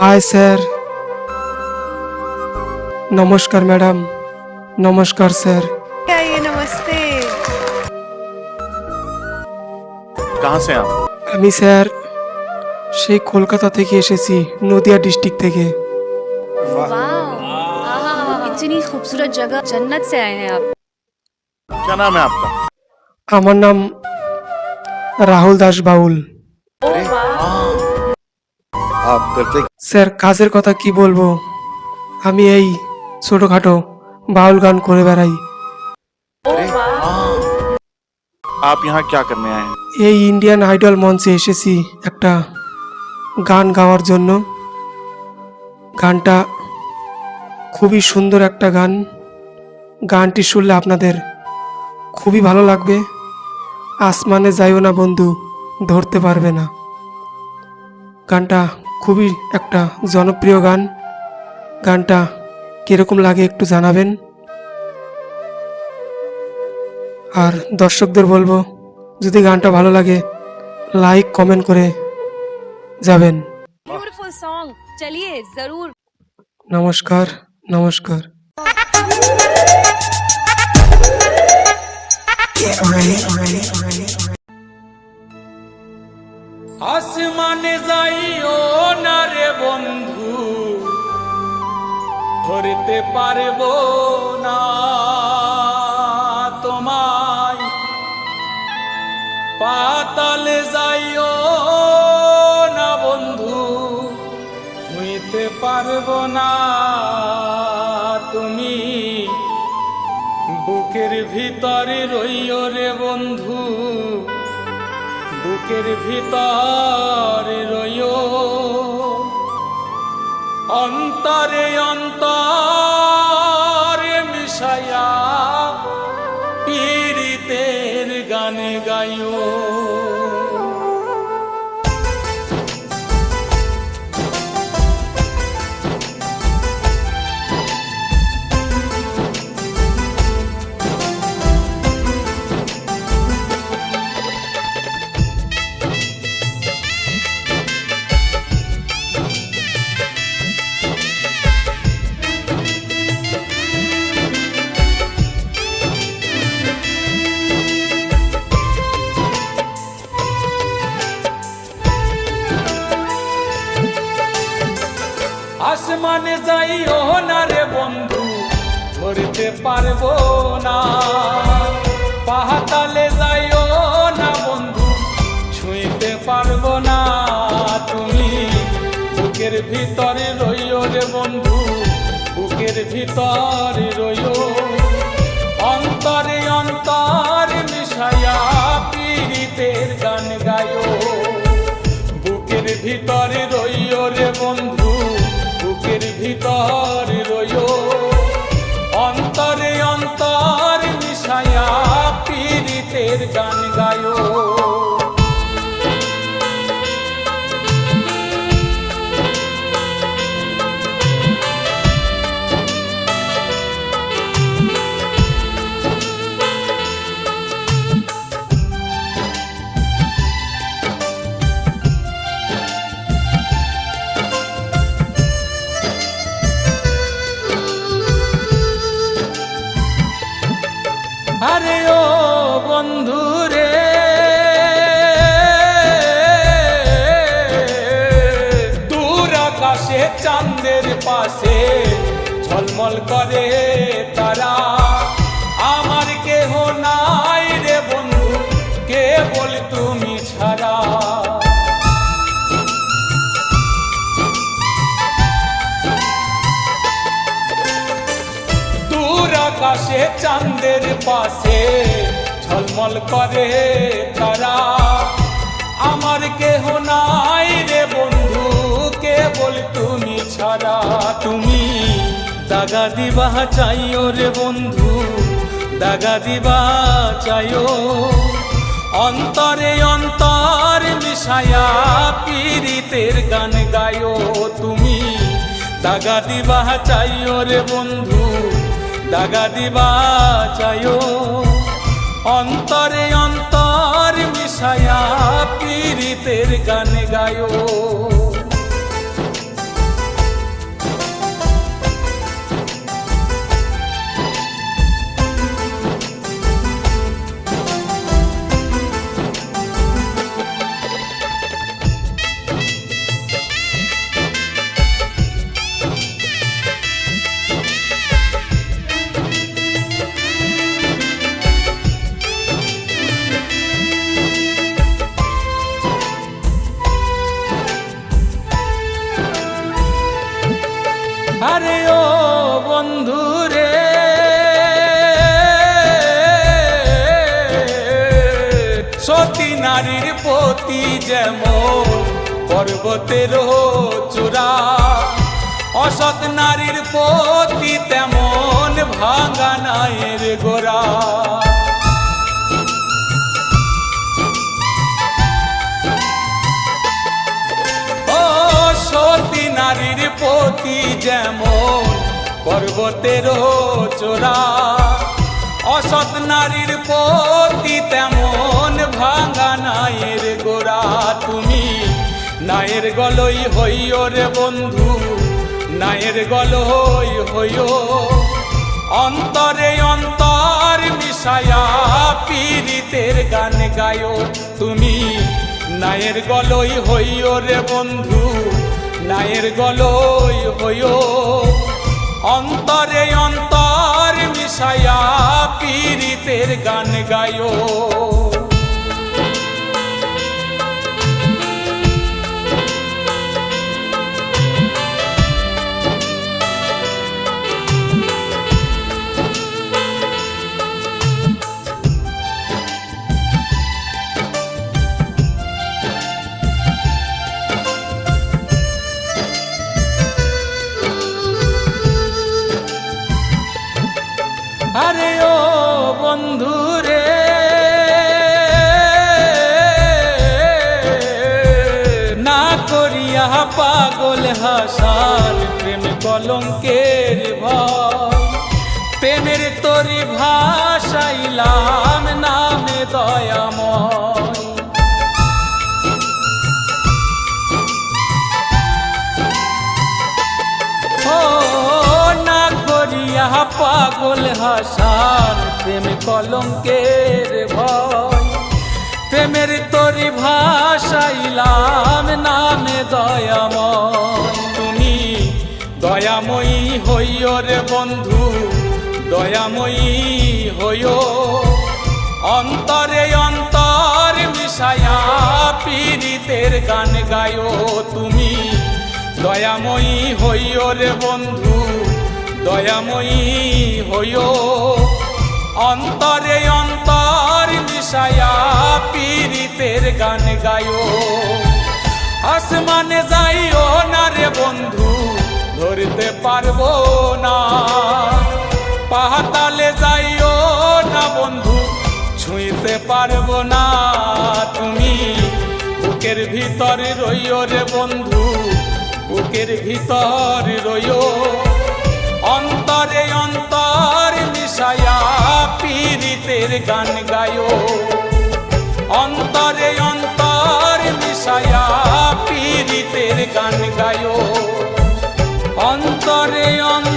Hi sir নমস্কার madam নমস্কার sir क्या ये नमस्ते कहाँ से हैं आप আমি স্যার সেই কলকাতা থেকে এসেছি নদিয়া ডিস্ট্রিক্ট থেকে वाह आहा इतनी खूबसूरत जगह जन्नत से आए हैं आप क्या नाम है आपका আমার নাম রাহুল দাস বাউল आप करते স্যার কাজের কথা কি বলবো আমি এই ছোটোখাটো বাউল গান করে বেড়াই आप यहाँ क्या करने आए हैं এই ইন্ডিয়ান আইডল মঞ্চে এসেছি একটা গান গাওয়ার জন্য গানটা খুবই সুন্দর একটা গান গানটি শুনলে আপনাদের খুবই ভালো লাগবে আসমানে যাইও না বন্ধু ধরতে পারবে না গানটা খুবই একটা জনপ্রিয় গান। গানটা কীরকম লাগে একটু জানাবেন? আর দর্শকদের বলব যদি গানটা ভালো লাগে লাইক কমেন্ট করে যাবেন। নমস্কার নমস্কার। Get ready, ready, ready, ready. আসমানে যাইও না রে বন্ধু ধরতে পারব না। বুকের ভিতরে রয় অন্তরে অন্তরে আসমানে যাইও না রে বন্ধু ধরতে পারব না। পাহাতালে ও না বন্ধু, ছুঁইতে পারব না। তুমি বুকের ভিতরে রইও রে বন্ধু, বুকের ভিতরে রইও ঝলমল করে তারা। আমার কেহ নাই রে বন্ধু কে বল তুমি ছাড়া। দূর আকাশে, চাঁদের পাশে ঝলমল করে তারা। আমার কেহ নাই রে বন্ধু কে বল তুমি ছাড়া। তুমি দাগা দিবা চাইও রে বন্ধু, দাগা দিবা চাইও। অন্তরে অন্তর মিশায়া পীড়িতের গান গায়ো তুমি, দাগা দিবা চাইও রে বন্ধু, দাগা দিবা চাইও। অন্তরে অন্তর মিশায়া পীড়িতের গান গায়ো। সতী নারীর পতি যেমন পর্বতের চূড়া। অসৎ নারীর পতি তেমন ভাঙা নায়ের গোড়া। সতী নারীর পতি যেমন পর্বতের চোরা অসৎ নারীর পতি তেমন নায়ের গোড়া তুমি। নায়ের গলই হইও রে বন্ধু, নায়ের গলই হইও। অন্তরে অন্তর মিশায়া পীড়িতের গান গায়ো তুমি। নায়ের গলই হইও রে বন্ধু, নায়ের গলই হইও। অন্তরে অন্তর মিশায়া পীড়িতের গান গায়ো। আরে ও বন্ধু রে না করিয়া পাগল হাসার প্রেম কলঙ্কের ভয়। প্রেমের তরি ভাষাইলাম নামে দয়াময়। পাগল হাসান, প্রেম কলঙ্কের ভয়। প্রেমের তরি ভাসাইলাম নামে দয়াময়। তুমি দয়াময়ী হইও রে বন্ধু, দয়াময়ী হইও। অন্তরে অন্তর মিশায়া পীড়িতের গান গায়ো। তুমি দয়াময়ী হইও রে বন্ধু দয়াময়ী হইও, অন্তরে অন্তর মিশায়া পীড়িতের গান গায়ো আসমানে যাইও না রে বন্ধু, ধরতে পারব না। পাহাতালে যাইও না বন্ধু, ছুঁইতে পারব না তুমি। বুকের ভিতরে রইও রে বন্ধু, বুকের ভিতর রইও। রে অন্তর মিশায়া পীড়িতের গান গায়ো। অন্তরে অন্তর মিশায়া পীড়িতের গান গায়ো। অন্তরে অন্তর